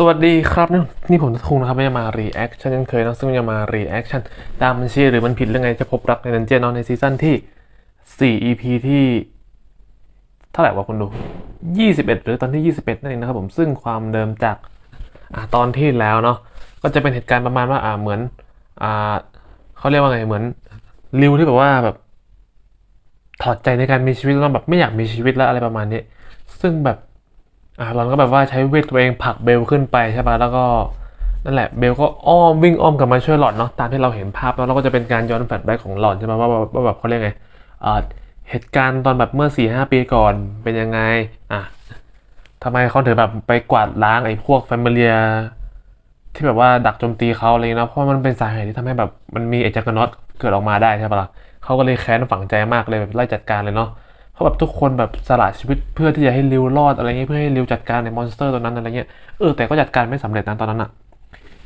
สวัสดีครับ นี่ผมทุงนะครับไม่มา reaction ยังเคยนะซึ่งจะมา reaction ตามมันชื่อหรือมันผิดเรื่องไงจะพบรักในดันเจียนในซีซั่นที่ 4 EP ที่ เท่าไหร่วะคุณดู 21 หรือตอนที่ 21 นั่นเองนะครับผมซึ่งความเดิมจากอตอนที่แล้วเนาะก็จะเป็นเหตุการณ์ประมาณว่าอ่าเหมือนอ่าเขาเรียกว่าไงเหมือนริวที่แบบว่าแบบ ถอดใจในการมีชีวิตแล้วแบบไม่อยากมีชีวิตแล้วอะไรประมาณนี้ ซึ่งแบบ อ่าหลอนก็แบบว่าใช้เวทตัวเองผลักเบลขึ้นไปใช่ปะแล้วก็นั่นแหละเบลก็อ้อมวิ่งอ้อมกลับมาช่วยหลอนเนาะตามที่เราเห็นภาพแล้วเราก็จะเป็นการย้อนแฟลชแบ็กของหลอนใช่ไหมว่าว่าแบบเขาเรียกไงอ่าเหตุการณ์ตอนแบบเมื่อสี่ห้าปีก่อนเป็นยังไงอะทำไมเขาถึงแบบไปกวาดล้างไอ้พวกแฟมิเลียที่แบบว่าดักโจมตีเขาอะไรเงี้ยเนาะเพราะมันเป็นสาเหตุที่ทำให้แบบมันมีไอจักรนอตเกิดออกมาได้ใช่ปะล่ะเขาก็เลยแค้นฝังใจมากเลยแบบไล่จัดการเลยเนาะ เพราะแบบทุกคนแบบสละชีวิตเพื่อที่จะให้ริวรอดอะไรเงี้ยเพื่อให้ริวจัดการในมอนสเตอร์ตัวนั้นอะไรเงี้ยเออแต่ก็จัดการไม่สำเร็จนะตอนนั้นอะ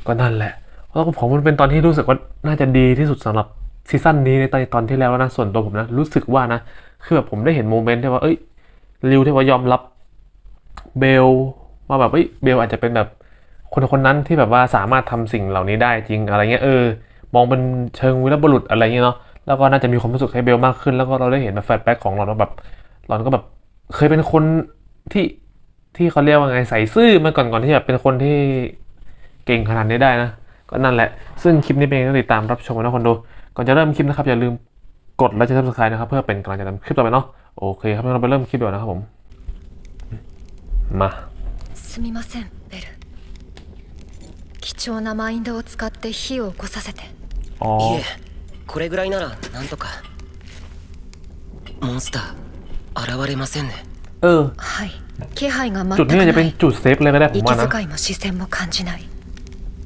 ก็นั่นแหละแล้วก็ผมมันเป็นตอนที่รู้สึกว่าน่าจะดีที่สุดสำหรับซีซั่นนี้ในตอนตอนที่แล้วนะส่วนตัวผมนะรู้สึกว่านะคือแบบผมได้เห็นโมเมนต์ที่ว่าเอ้ยริวที่ว่ายอมรับเบลว่าแบบเอ้ยเบลอาจจะเป็นแบบคนคนนั้นที่แบบว่าสามารถทำสิ่งเหล่านี้ได้จริงอะไรเงี้ยเออมองเป็นเชิงวีรบุรุษอะไรเงี้ยเนาะ แล้วก็น่าจะมีความรู้สึกให้เบลมากขึ้น แล้วก็เราได้เห็นแฟลชแบ็กของหลอนว่าแบบหลอนก็แบบเคยเป็นคนที่ที่เขาเรียกว่าไงใส่ซื่อมาก่อนก่อนที่แบบเป็นคนที่เก่งขนาดนี้ได้นะ ก็นั่นแหละ ซึ่งคลิปนี้เป็นต้องติดตามรับชมนะคนดู ก่อนจะเริ่มคลิปนะครับอย่าลืมกดไลค์และ subscribe นะครับเพื่อเป็นกำลังใจทำคลิปต่อไปเนาะโอเคครับเราไปเริ่มคลิปดีกว่านะครับผมมา すみませんベル貴重なマインドを使って火を起こさせて อ๋อ いえ これぐらいならなんとかモンスター現れませんね。うん。はい。気配が全จุดくない。息遣いも視線も感じない。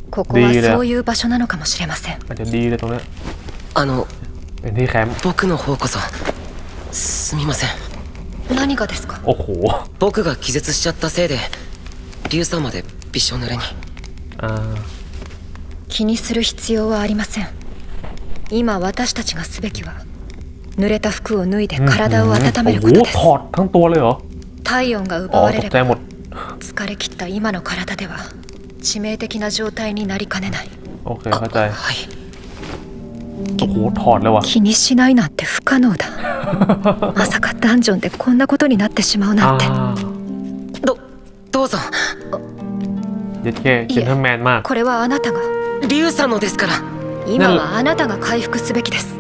ここはそういう場所なのかもしれません。あの僕の方こそすみません。何がですか？おโ僕が気絶しちゃったせいで竜さんまでびしょ濡れに。ああ気にする必要はありません。今私たちがすべきは濡れた服を脱いで体を温めることです。体温が奪われれば疲れ切った今の体では致命的な状態になりかねない。はい。気にしないなんて不可能だ。まさかダンジョンでこんなことになってしまうなんて。どどうぞ。これはあなたがリュウさんのですから今はあなたが回復すべきです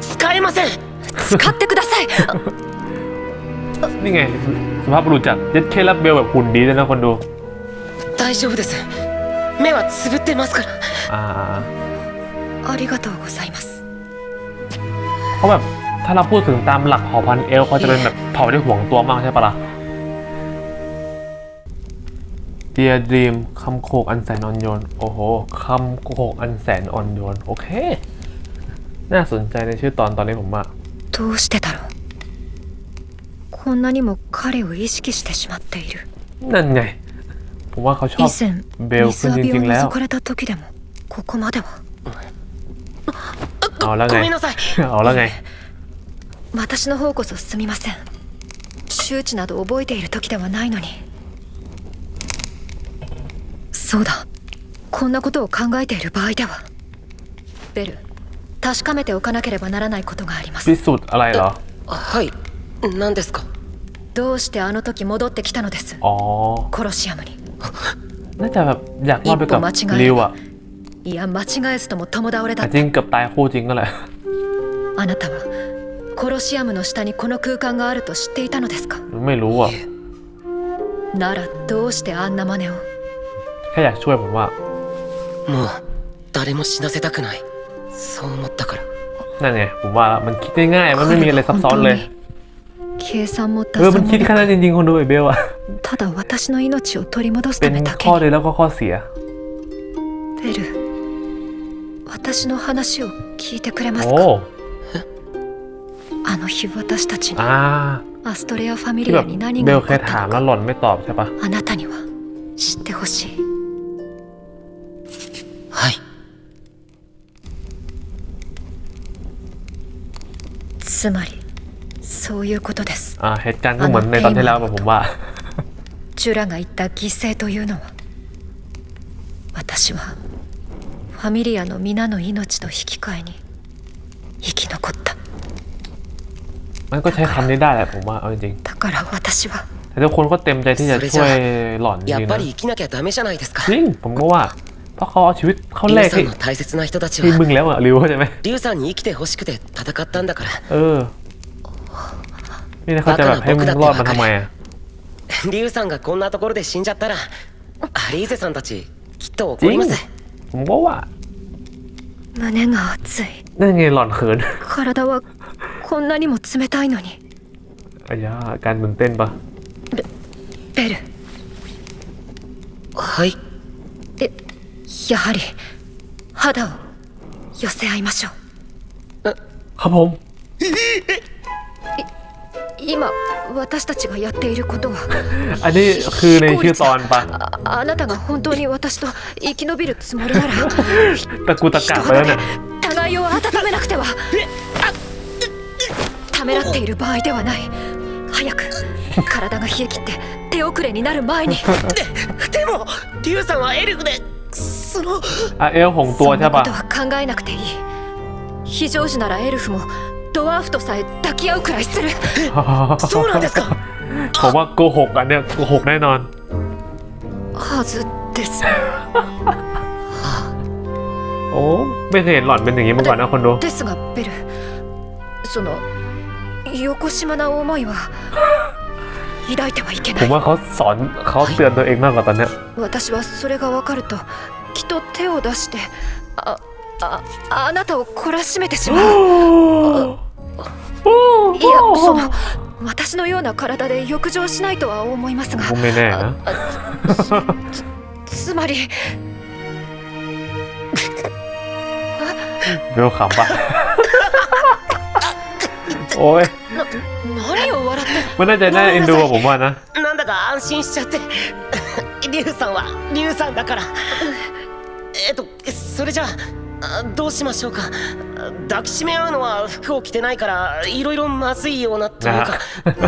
使えません使ってください นี่ไงสุภาพบุรุษจัดเย็ดเคแล้วเบลแบบหุ่นดีเลยนะคนดู 大丈夫です目はつぶってますから อ่า ありがとうございます เพราะแบบถ้าเราพูดถึงตามหลักเผ่าพันธุ์เอลฟ์เขาจะเป็นแบบเผ่าที่ห่วงตัวมากใช่ปะล่ะ เดียดรีมคำโขกอันแสนอ่อนโยน โอ้โหคำโขกอันแสนอ่อนโยน โอเค น่าสนใจในชื่อตอนตอนนี้ผมว่า どうしてだろうこんなにも彼を意識してしまっている นั่นไง ผมว่าเขาชอ 以 บ 前 เบลขึ้นจ 水浴び ริ を งๆแล้ว 覗かれた時でもここまでは เอาแล้ว ご ไง めんなさい เอาแล้วไง 私の方こそすみません周知など覚えている時ではないのに そうだこんなことを考えている場合ではベル確かめておかなければならないことがありま พิ す สูจน์อะไรเหรอ はい何ですかどうしてあの時戻ってきたのです อ๋อ コロシアムに น่าจะแบบอยากรอดไปกับ 一歩間違え ริวอะ いや間違えずとも共倒れだ แต่ っ จริงเกือบตายคู่จริงก็แหละ たあなたはコロシアムの下にこの空間があると知っていたのですか ไม่รู้อะ ならどうしてあんな真似を แ ค่อยากช่วยผมว่า もう誰も死なせたくないそう思ったから นั่นไงผมว่ามันคิดง่ายๆมันไม่มีอะไรซับซ้อนเลย 計算も เออ 打 มัน 算も คิด な แค่นั้นจริงๆคนดูไอ้เบลอะ ただ私の命を取り戻す เป็ た น めだけ ข้อ に ดีแล้วก็ข้อเสีย ベル私の話を聞いてくれます โอ้ かあの日私たちに อ่า アストレアファミ ที่ リ แบ ア บ に何 เบ が ล 起 เค こ ย っ ถาม た แล้ว の หล่อนไม่ตอบใช่ปะ かあなたには知ってほしいはい つまりそういうことです อ่าเหตุการณ์ก็เหมือนในตอนที่แล้วแบบผมว่า ジュラが言った犠牲というのは 私はファミリアの皆の命と引き換えに生き残った มันก็ใช้คำนี้ได้แหละผมว่าเอาจริง だから私は ๆแต่ทุกคนก็เต็มใจที่จะช่วยหล่อนจ や ริ っ ง ぱ นะ り生きなきゃダメじゃないですか จริงผมก็ว่า เพราะเขาเอาชีวิตเขาแล リュ ก ウさ ให้ んの大切な人たち ที่มึ は งแล้วอะริวเข้าใจไหม リュウさんに生きてほしくて戦ったんだから เออ นี่นะเขาจะแบบให้มึงรอดมันทำไมอะ リュウさんがこんなところで死んじゃったらアリーゼさんたちきっと จริ 怒り ง ます ผมก็ว่า 胸が熱い นั่นไงหล่อนเขิน 体はこんなにも冷たいのに อายาการตื่นเต้นปะ ベルはいえ やはり肌を寄せ合いましょう ครับผม 今私たちがやっていることは อันนี้คือในชื่อตอนปะ ああなたが本当に私と生き延びるつもりなら ตะกูตะ 人 กะไปแล้ว 肌で เนี่ย 互いを温めなくてはためらっている場合ではない早く体が冷え切って手遅れになる前にでもリュウさんはエルフで その อ่ะเอลหงตัว そん ใช่ なこ ปะ とは考えなくていい非常時ならエルフもドワーフとさえ抱き合うくらいするそうなんですか ผมว่าโกหกอันเนี้ยโกหกแน่นอน はずです โอ้ไม่เคยเห็นหล่อนเป็นอย่างนี้มาก่อนนะคนดู ですがベルそのよこしまな思いは 抱いてはいけ ผ な ม い ว่าเขาสอนเขาเตือนตัวเองมากกว่าตอนเนี้ย 私はそれが分かるときっと手を出してあああなたを懲らしめてしまういやその私のような体で浴場しないとは思いますが ผมไม่แน่นะ つまり เบลขำปะโอ้ย 何を笑って มันน่าจะน่าเอ็นดูอะผมว่านะ なんだか安心しちゃってリュウさんはリュウさんだからえっとそれじゃあどうしましょうか抱きしめ合うのは服を着てないからいろいろまずいようなというか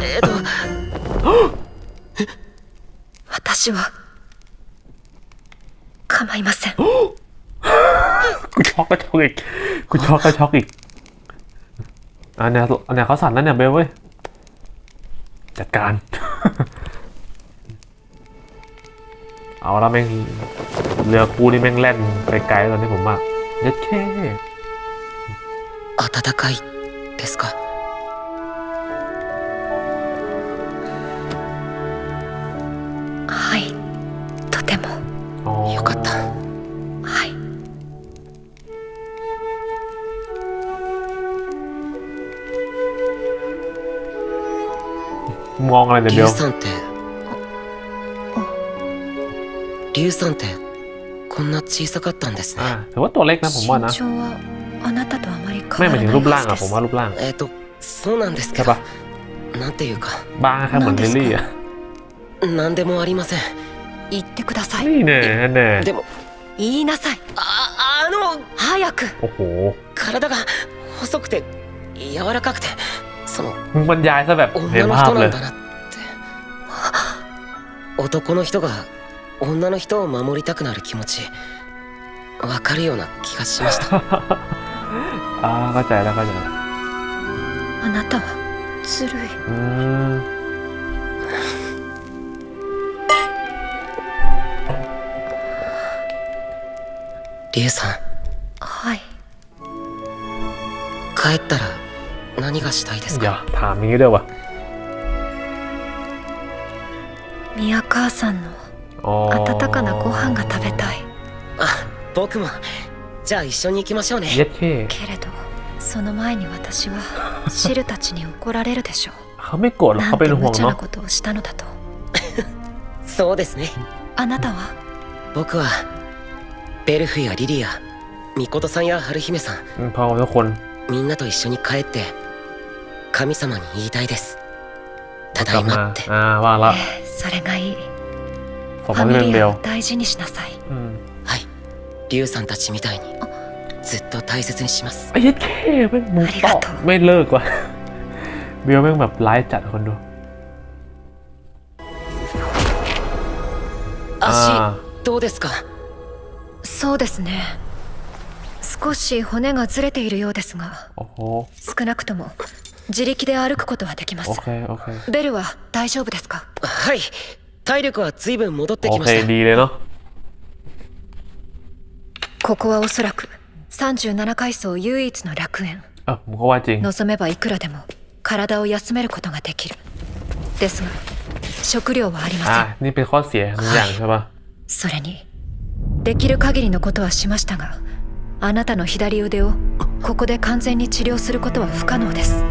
えっと私は構いません กูช็อกก็ช็อกอีกกูช็อกก็ช็อกอีก อันเนี้ยอันเนี้ยเขาสั่นแล้วเนี่ยเบลเว้ยจัดการ เอาละแม่งเรือคู่นี่แม่งแล่นไปไกลตอนนี้ผมว่าเย็ดแค่ 暖かいですかはいとても อ๋อ よかっ มองอะไรเนี่ย リ เบ ュウ ล さんってリュウさんってこんな小さかったんですね อ่าถือว่าตัวเล็กนะผมว่านะ 身長はあなたとあまり ไม่ 変 ห わ らないมายถึงรูปร่าง は อะ ず ผม です ว่ารูปร่าง えっ、とそうなんですけ ใช่ ど ปะ なんていうか บางแค่เหมือนลิลลี่อะ 何でもありません言ってください นี่แน่แน่ でも言いなさいああの早く โอ้โห 体が細くて柔らかくてその มึงบรรยายซะแบบเห็น 女の ภาพ 人 เล ない んだなって男の人が女の人を守りたくなる気持ちわかるような気がしました อ่าเข้าใจแล้วเข้าใจแล้ว あなたはずるい อืม リュウさんはい帰ったら 何がしたいです อย่า か ถามอย่างนี้ด้วยวะ 宮川さんの อ๋อ 温かなご飯が食べたいあ僕もじゃあ一緒に行きましょうね เย็ดเค けれどその前に私はシルたちに怒られるでしょ เขาไม่โกรธหรอก な เขา ん เป็น て ห่ว 無 ง 茶 เนาะ なことをしたのだとそうですねあなたは僕はベルフやリリアミコトさんや春姫さん อืมพอทุกคน みんなと一緒に帰って 神様に言いたいですた ก だ ลั い บมา まって อ่าว่าละ それがいい สม フ ม ァ ติเป็น ミ เบ リア ล を大事にしなさい อืม はいリュウさんたちみたいにずっと大切にします ไอ้เย็ดเคแม่งมึงตอบไม่เลิกว่ะเบลแม่งแบบร้ายจัดคนดู 足あどうですか そうですね少し骨がずれているようですが โอ้โห 少なくとも 自力で歩くことはできます。Okay, okay. ベルは大丈夫ですか？はい。体力は随分戻ってきました。Okay, ここはおそらく37階層唯一の楽園。あ、望めばいくらでも体を休めることができる。ですが、食料はありません。はい、それに、できる限りのことはしましたが、あなたの左腕をここで完全に治療することは不可能です。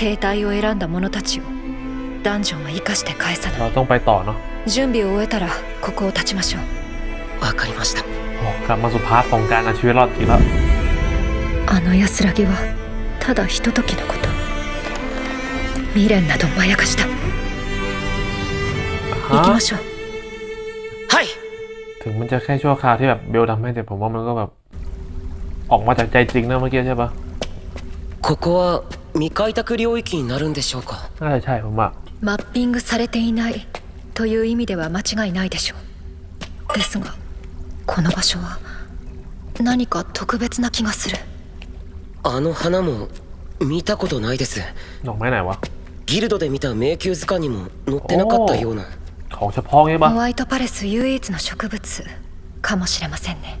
停滞を選んだ者たちをダンジョンは生かして返さ เรา ない ต้องไปต่อเนาะ 準備を終えたらここを立ちましょうわかりました โอ้กลับมาสู่พาร์ทของการเอาชีวิตรอดอีกแล้ว あの安らぎはただひとときのこと未練などまやかした行きましょうはい ถึงมันจะแค่ชั่วคราวที่แบบเบลทำให้แต่ผมว่ามันก็แบบ ออกมาจากใจจริงนะเมื่อกี้ใช่ปะ ここは 未開拓領域になるんでしょうか น่าจะใช่ผมว่า マッピングされていないという意味では間違いないでしょうですがこの場所は何か特別な気がするあの花も見たことないです ดอกไม้ไหนวะ ギルドで見た迷宮図鑑にも載ってなかったような ของเฉพาะใช่ปะ ホワイトパレス唯一の植物かもしれませんね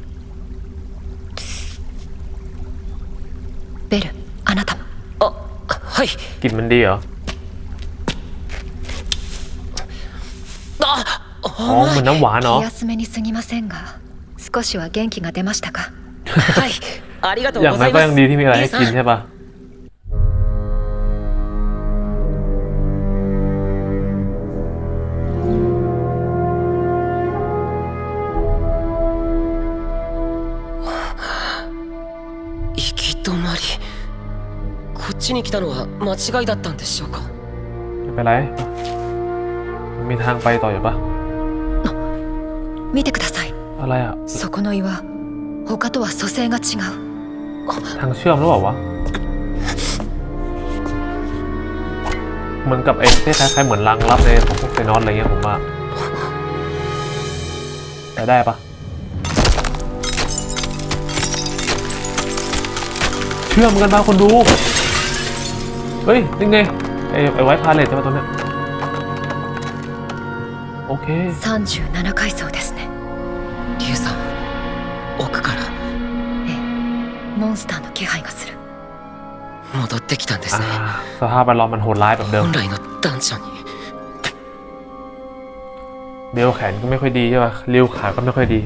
ベルあなたも あはい กลิ่นมันดีเหรอ あ อ๋อเหมือนน้ำหวานเนาะ 気休めに過ぎませんが少しは元気が出ましたかはいありがとう อย่าง ご นั้ ざ น い ก็ ます ยังดีที่มีอะไรให้ リュウさ กิน ん ใช่ปะ ちに来たのは間違いだったんでしょうか ไม่เป็นไรมันมีทางไปต่ออยู่ปะ 見てください อะไรอ่ะ そこの岩他とは組成が違う ทางเชื่อมหรือเปล่าวะ เหมือนกับไอ้ที่คล้ายๆเหมือนรังลับในของพวกเซนอสอะไรเงี้ยผมว่าไปได้ปะเชื่อมกันมาคนดู เ ฮ้ยนี่ไงไอ้ไอ้ไว้พาเลทใช่ไหมตัวเนี้ยโอเค 37階層ですねリュウさん奥からええモンスターの気配がする戻ってきたんです อ่า ね สภาพแวดล้อมมันโหดร้ายแบบเดิม 本来のダンジョンに เบลแขนก็ไม่ค่อยดีใช่ปะริ้วขาก็ไม่ค่อยดี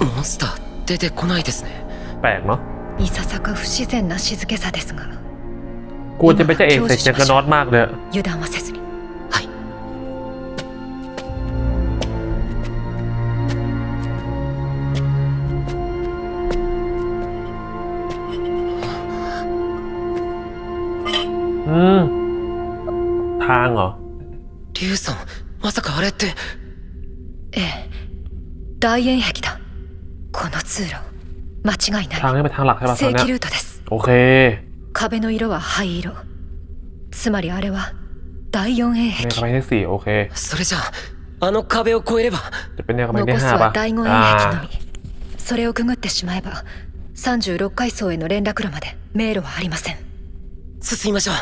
モンスター出てこないですね แปลกเนาะ いささか不自然な静けさですが กลัวจะเป็นเจ้าเอกเสกเจกนอตมากเลย 油断はせずにはい อืม ทางเหรอ リュウさんまさかあれってええ大円壁だこの通路 間違い ทาง ない นี้เป็นทางหลักใช่ปะทาง 正 เนี้ 規 ย ルートです โอเค 壁の色は灰色つまりあれは第四円 ใน 壁 คำที่สี่โอเค それじゃああの壁を越えれば จะเป็นแนวคำที่ 残す ห้า は ปะ 第五円 อ่า 壁のみそれをくぐってしまえば36階層への連絡路まで迷路はありません進みましょう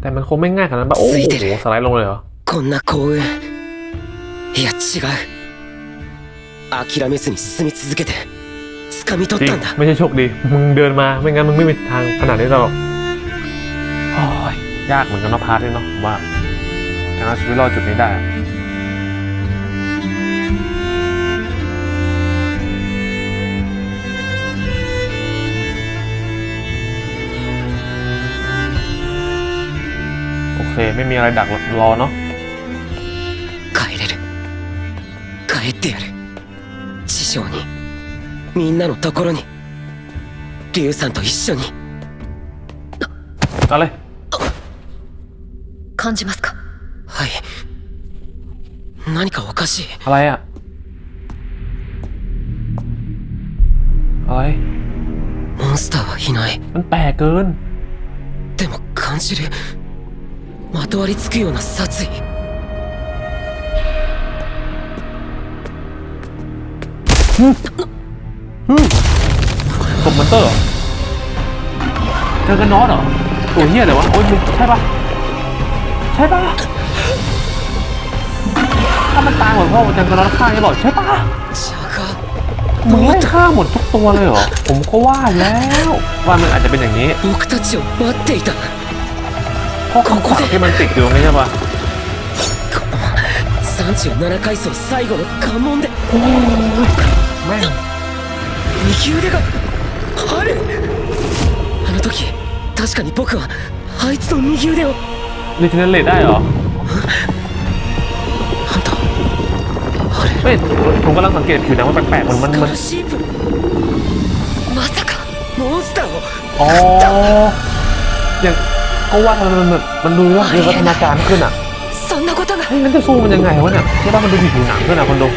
แต่มันคงไม่ง่ายขนาดนั้นปะโอ้โห ついてる สไลด์ลงเลยเหรอ こんな幸運いや違う 諦めずに進み続けて掴み取 จริ っ ง たんだ ไม่ใช่โชคดี มึงเดินมาไม่งั้นมึงไม่มีทางขนาดนี้หรอกโอ้ยยากเหมือนกันเนาะพาร์ทนี้เนาะผมว่าการเอาชีวิตรอดจุดนี้ได้อะโอเค ไม่มีอะไรดักรอเนาะ 帰れる帰ってやる師 匠にみんなのところにリュウさんと一緒に เอาเลย 感じますかはい何かおかしい อะไรอะอะไร モンスターはいない มันแปลกเกิน でも感じる まとわりつくような殺意 สมมันเตอร์เหรอเจอกันนอสเหรอตัวเฮียเลยวะ โอ้ยมึงใช่ปะใช่ปะถ้ามันตายหมดพ่อมันจังกันนอสฆ่าใช่หรอใช่ปะ ジャガ มึงไล่ฆ่าหมดทุกตัวเลยเหรอ ผมก็ว่าแล้ว ว่ามันอาจจะเป็นอย่างนี้ 僕たちを待っていた เพราะคำขวางที่มันติดอยู่ตรงนี้ใช่ปะ この37階層最後の関門で โอ้ 前の右腕があるあの時確かに僕はあいつの右腕をนี่ฉันเลดได้เหรอあんたあれไม่ผมกำลังสังเกตผิวหนังมันแปลกๆมันมันスカมันルシープまさかモンスターをอ๋ออย่างก็ว่ามันมันมันดูว่ามีวัฒนาการขึ้นอะそんなことがงั้นจะสู้มันยังไงวะเนี่ยใช่ป่ะมันดูผิวหนังขึ้นอะคนดู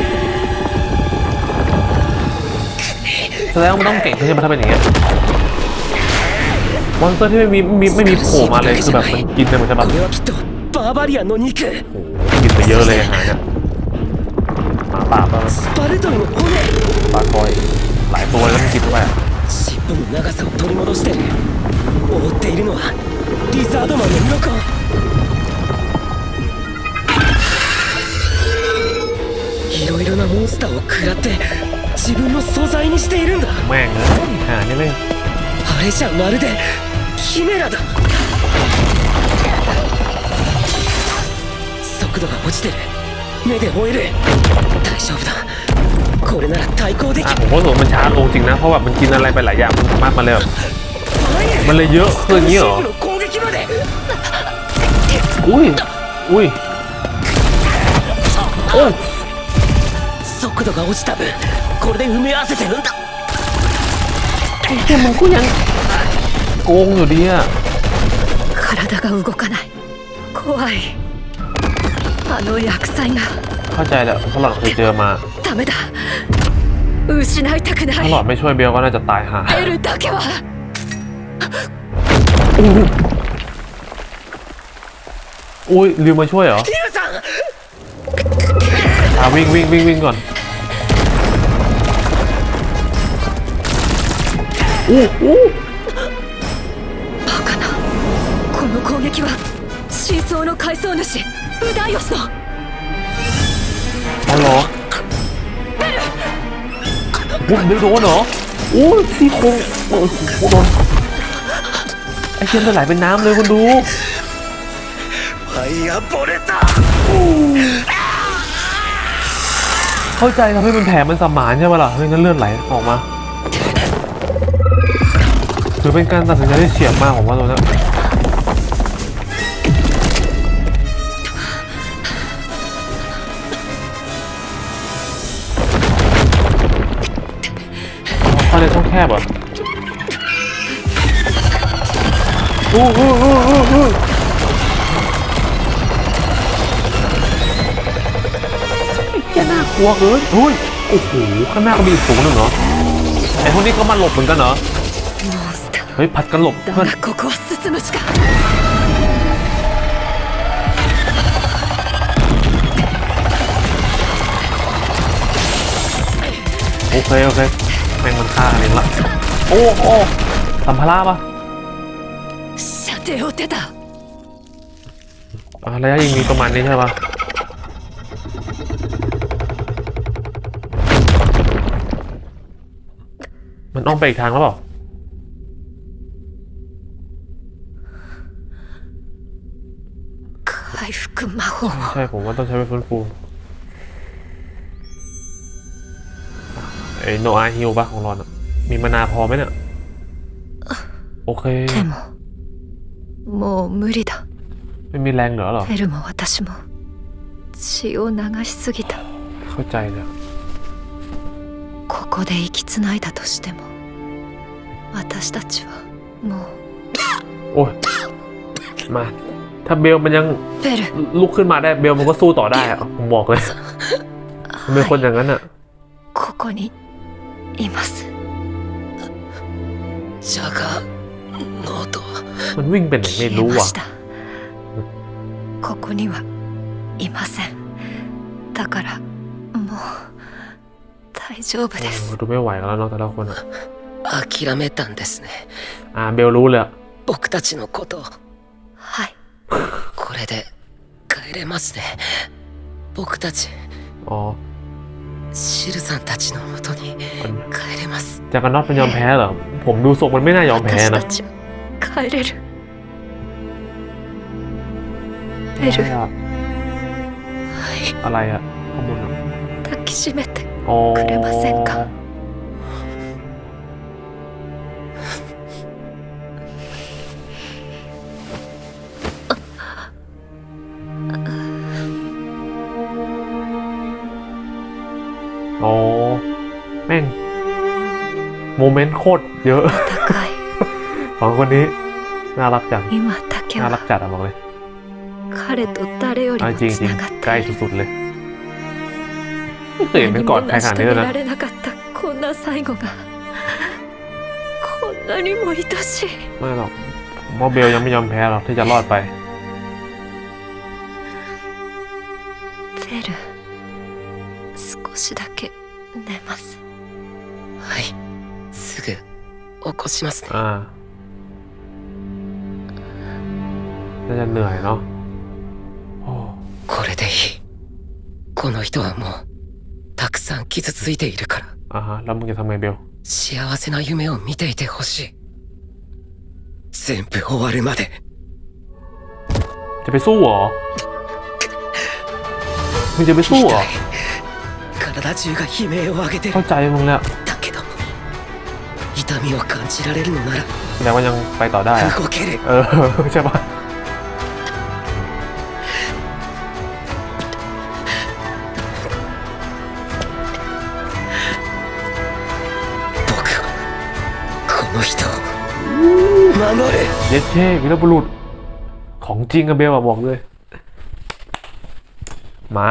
แสดงว่ามันต้องเก่งใช่ไหมถ้าเป็นอย่างเงี้ยมอนสเตอร์ที่ไม่มีไม่มีไม่มีโผล่มาเลยคือแบบมันกินไปหมดใช่ปะบาบโกโอ้โหกินไปเยอะเลยอาหารเนี่ยหมาป่าบ้างปาร์ปลาคอยหลายตัวแล้วมันกินเข้าไปいろいろなモンスターを食らって自分の素材にしているんだ แม่งเอ้ยหานี่เลย あれじゃまるでキメラだ速度が落ちてる目で追える大丈夫だこれなら対抗でき อ่ะ る ผมก็รู้สึกว่ามันช้าลงจริงนะ เพราะแบบมันกินอะไรไปหลายอย่างมันสามารถมาเลยแบบ มันเลยเยอะขึ้นอย่างนี้เหรอ スカイシープの攻撃まで อุ้ย อุ้ย โอ้ย 速度が落ちた分 これで埋め合わせてるんだ ไอ้เหี้ยมึงก็ยังโกงอยู่ดีอะ 体が動かない怖いあの薬剤が เข้าใจแล้วถ้าหลอดเคยเจอมา ダメだ失いたくな ถ้าย หลอดไม่ช่วยเบลก็น่าจะตายห่า エルだけは อุ้ยลืมมาช่วยเหรอ リュウさん อ่าวิ่งวิ่งวิ่งวิ่งก่อน อู้อู้ バカなこの攻撃は真相の階層主ウダイオスの อ๋อเหรอโอ้ยเบลโดนเหรอโอ้ยซี่โครงโอ้ยโอ้โหโดนไอ้เชี่ยมันไหลเป็นน้ำเลยคุณดู ファイアボレタ เข้าใจครับให้มันแผลมันสมานใช่ไหมล่ะไม่งั้นเลือดไหลออกมา ถือเป็นการตัดสินใจที่เสี่ยงมากผมว่าตัวนี้ข้อในช่องแคบอะอู้หูหูหูหูแค่น่ากลัวเกินอุ้ย โอ้โห ข้างหน้าก็มีอีกฝูงหนึ่งเหรอ ไอ้พวกนี้ก็มาหลบเหมือนกันเหรอ เฮ้ยผัดกันหลบเพื่อนโอเคโอเคเป็นมันฆ่าเองละโอ้โอ้สัมภาระปะอะไระยะยิงมีประมาณนี้ใช่ปะมันอ้อมไปอีกทางแล้วเปล่า 回復魔法を ใช่ผมว่าต้องใช้ไปฟื้นฟูไอ้โนอาฮิวปะของรอนอะมีมานาพอไหมเนี่ย โอเค でももう無理だ ไม่มีแรงเหลือเหรอ エルも私も血を流しすぎた เข้าใจเลย ここで生きつないだとしても私たちはも โอ้ย มา ถ้าเบลมันยัง うベル ลุกขึ้นมาได้เบลมันก็สู้ต่อได้อะผมบอกเลย มันเป็นคนอย่างนั้นอะ ここにいます ジャガノート มันวิ่งเป็นไหนไม่ 消え รู้ ま อ่ะ した ここにはいませんだからもう大丈夫で โอ้ す ดูไม่ไหวกันแล้วเนาะแต่ละคนอะ 諦めたんですね อ่าเบลรู้เลยอะ 僕たちのことをはい これで帰れますね僕たち อ๋อ シルさんたちのもとに帰れます จากกันน็อตมันยอมแพ้เหรอ ผมดูทรงมันไม่น่ายอมแพ้ 私 นะ たちは帰れるベル ใช่อะ はい อะไรอะข้อมูลอะ 抱きしめて อ๋อ くれませんか โมเมนต์โคตรเยอะ 高い สองคนนี้ น่ารักจัง 今だけ น่ารัก は จัดอะบอกเลย 彼と誰より เอา も จริง つ จริง ながっ ใกล้ ている สุดๆเลยไม่เคยเห็นเป็น 何 ก่อ も นใคร 成 ข し นาด 遂 นี้ げ เลยนะ られなかったこんな最後がこんなにも愛しい ไม่หรอกผมว่าเบลยังไม่ยอมแพ้หรอกที่จะรอดไป ベル少しだけ寝ますはいすぐ 起こしますね อ่า น่าจะเหนื่อยเนาะโอ้ これでいいこの人はもうたくさん傷ついているから อ่าฮะ แล้วมึงจะทำไงเบล 幸せな夢を見ていてほしい全部終わるまで จะไปสู้เหรอมึงจะไปสู้เหรอ 体中が悲鳴を上げてる เข้าใจมึงแล้ว だけど痛 みを感じられるのなら แสดงว่ายังไปต่อได้อะ 動ける เออ ใช่ปะ 僕はこの人を守る เย็ดเช่วีรบุรุษ ของจริงอะเบลอะบอกเลย มา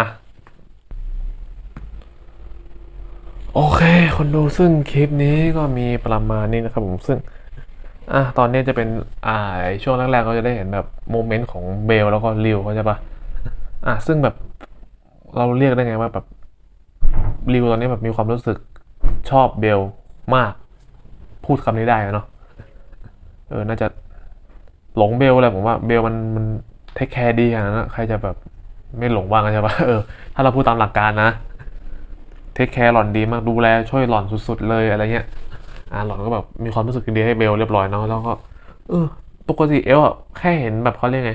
โอเค คนดูซึ่งคลิปนี้ก็มีประมาณนี้นะครับผมซึ่งอะตอนนี้จะเป็นอ่าช่วงแรกๆก็จะได้เห็นแบบโมเมนต์ของเบลแล้วก็ริวเขาใช่ปะอะซึ่งแบบเราเรียกได้ไงว่าแบบริวตอนนี้แบบมีความรู้สึกชอบเบลมาก พูดคำนี้ได้เนาะเออน่าจะหลงเบลอะไรผมว่าเบลมันมันเทคแคร์ดีขนาดนั้นใครจะแบบไม่หลงบ้างอะใช่ปะเออถ้าเราพูดตามหลักการนะ เทคแคร์หล่อนดีมากดูแลช่วยหล่อนสุดๆเลยอะไรเงี้ยอ่าหล่อนก็แบบมีความรู้สึกดีให้เบลเรียบร้อยเนาะแล้วก็ เออปกติเอลอะแค่เห็นแบบเขาเรียกไง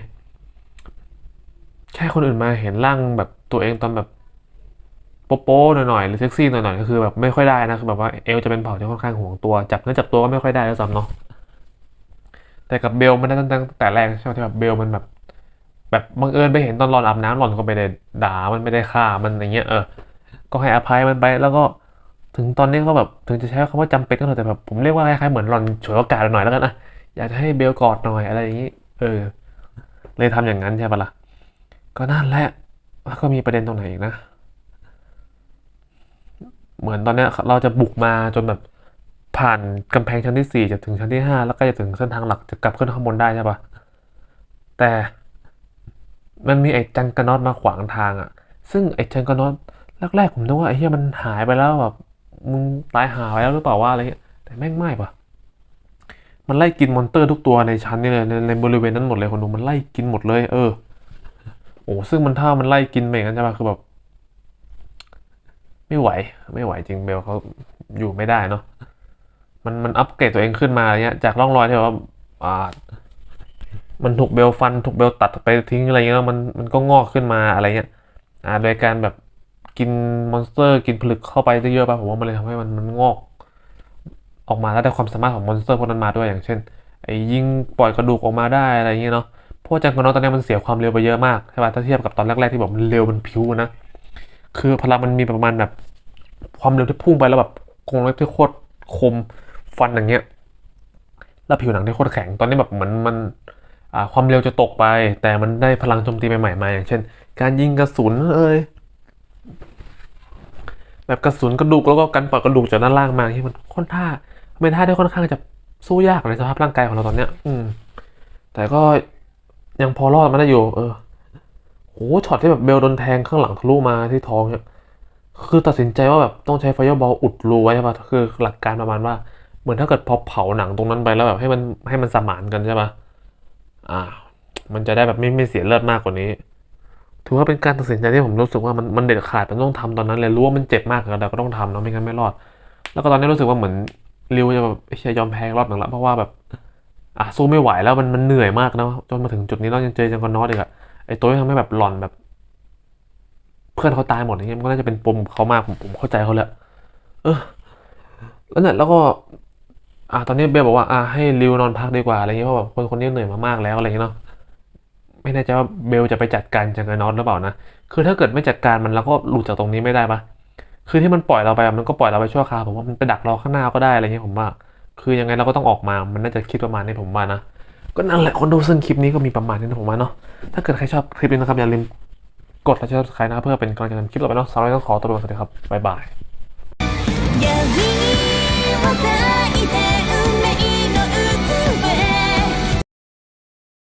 แค่คนอื่นมาเห็นร่างแบบตัวเองตอนแบบโป๊ะๆหน่อยๆหรือเซ็กซี่หน่อยๆก็คือแบบไม่ค่อยได้นะคือแบบว่าเอลจะเป็นเผ่าที่ค่อนข้างห่วงตัวจับเนื้อจับตัวก็ไม่ค่อยได้แล้วซ้ำเนาะแต่กับเบลมันได้ตั้งแต่แรกใช่ไหมที่แบบเบลมันแบบแบบบังเอิญไปเห็นตอนหลอนอาบน้ำหลอนก็ไม่ได้ด่ามันไม่ได้ฆ่ามันอย่างเงี้ยเออ ก็ให้อภัยมันไป แล้วก็ถึงตอนนี้ก็แบบถึงจะใช้คำว่าจำเป็นก็เถอะแต่แบบผมเรียกว่าคล้ายๆเหมือนหลอนฉวยโอกาสหน่อยแล้วกันนะอยากจะให้เบลกอดหน่อยอะไรอย่างนี้ เออ เลยทำอย่างนั้นใช่ปะล่ะก็นั่นแหละแล้วก็มีประเด็นตรงไหนอีกนะ เหมือนตอนนี้เราจะบุกมาจนแบบผ่านกำแพงชั้นที่สี่จะถึงชั้นที่ห้าแล้วก็จะถึงเส้นทางหลักจะกลับขึ้นข้างบนได้ใช่ปะแต่มันมีไอ้จังกะน็อตมาขวางทางอะซึ่งไอ้จังกะน็อต แรกๆผมนึกว่าไอ้เหี้ยมันหายไปแล้วแบบมึงตายหาไปแล้วหรือเปล่าว่าอะไรเงี้ยแต่แม่งไม่ปะมันไล่กินมอนเตอร์ทุกตัวในชั้นนี่เลยในในบริเวณนั้นหมดเลยคนดูมันไล่กินหมดเลย เออโอ้ซึ่งมันถ้ามันไล่กินไปอย่างนั้นใช่ปะคือแบบ ไม่ไหว ไม่ไหวจริงเบลเขาอยู่ไม่ได้เนาะมันมันอัปเกรดตัวเองขึ้นมาเนี้ยจากร่องรอยที่ว่าอ่ามันถูกเบลฟันถูกเบลตัดไปทิ้งอะไรเงี้ยมันมันก็งอกขึ้นมาอะไรเงี้ยอ่าโดยการแบบ กินมอนสเตอร์ กินผลึกเข้าไปได้เยอะป่ะผมว่ามันเลยทำให้มันมันงอก ออกมาแล้วแต่ความสามารถของมอนสเตอร์พวกนั้นมาด้วยอย่างเช่นไอ้ยิงปล่อยกระดูกออกมาได้อะไรเงี้ยเนาะเพราะว่าจังกรนอตตอนนี้มันเสียความเร็วไปเยอะมากใช่ป่ะถ้าเทียบกับตอนแรกๆที่บอกมันเร็วมันพิ้วนะคือพลังมันมีประมาณแบบ ความเร็วที่พุ่งไปแล้วแบบโครงเล็บที่โคตรคมฟันอย่างเงี้ยแล้วผิวหนังที่โคตรแข็งตอนนี้แบบเหมือนมันความเร็วจะตกไป แต่มันได้พลังโจมตีใหม่ๆมาอย่างเช่น การยิงกระสุนเอ้ย แบบกระสุนกระดูกแล้วก็การปอยกระดูกจากด้านล่างมาที่มันค่อนท่าเป็นท่าที่ค่อนข้างจะสู้ยากในสภาพร่างกายของเราตอนเนี้ย อืม แต่ก็ยังพอรอดมาได้อยู่ เออโหช็อตที่แบบเบลโดนแทงข้างหลังทะลุมาที่ท้องเนี่ยคือตัดสินใจว่าแบบต้องใช้ไฟเบอลอุดรูไว้ใช่ปะคือหลักการประมาณว่า เหมือนถ้าเกิดพอเผาหนังตรงนั้นไปแล้วแบบให้มันให้มันสมานกันใช่ปะอ่า มันจะได้แบบไม่ไม่เสียเลือดมากกว่านี้ ถือว่าเป็นการตัดสินใจที่ผมรู้สึกว่ามันมันเด็ดขาดมันต้องทำตอนนั้นเลยรู้ว่ามันเจ็บมากแต่ก็ต้องทำเนาะไม่งั้นไม่รอด แล้วก็ตอนนี้รู้สึกว่าเหมือนริวจะแบบเชียยอมแพ้รอบหนึ่งแล้วเพราะว่าแบบอะสู้ไม่ไหวแล้วมันมันเหนื่อยมากนะจนมาถึงจุดนี้เรายังเจอจังกอนนอตอีกอะไอตัวที่ทำให้แบบหลอนแบบ เพื่อนเขาตายหมดอย่างเงี้ยมันก็น่าจะเป็นปมเขามากผมผมเข้าใจเขาแหละเออ แล้วเนี่ยแล้วก็ อะตอนนี้เบลบอกว่า อะให้ริวนอนพักดีกว่าอะไรเงี้ยเพราะแบบคนคนนี้เหนื่อยมามากแล้วอะไรเงี้ยเนาะ ไม่แน่ใจว่าเบลจะไปจัดการจากนอตหรือเปล่านะคือถ้าเกิดไม่จัดการมันเราก็หลุดจากตรงนี้ไม่ได้ปะคือที่มันปล่อยเราไปมันก็ปล่อยเราไปชั่วคราวผมว่ามันไปดักรอข้างหน้าก็ได้อะไรเงี้ยผมว่า คือยังไงเราก็ต้องออกมา มันน่าจะคิดประมาณนี้ผมว่านะก็นั่นแหละคนดูซึ่งคลิปนี้ก็มีประมาณนี้นะผมว่าเนาะถ้าเกิดใครชอบคลิปนี้นะครับอย่าลืมกดแลค์ชอบใครนะเพื่อเป็นกำลังใจทำคลิปต่อไปเนาะสำหรับต้องขอตัวไปสวัสดีครับบ๊ายบาย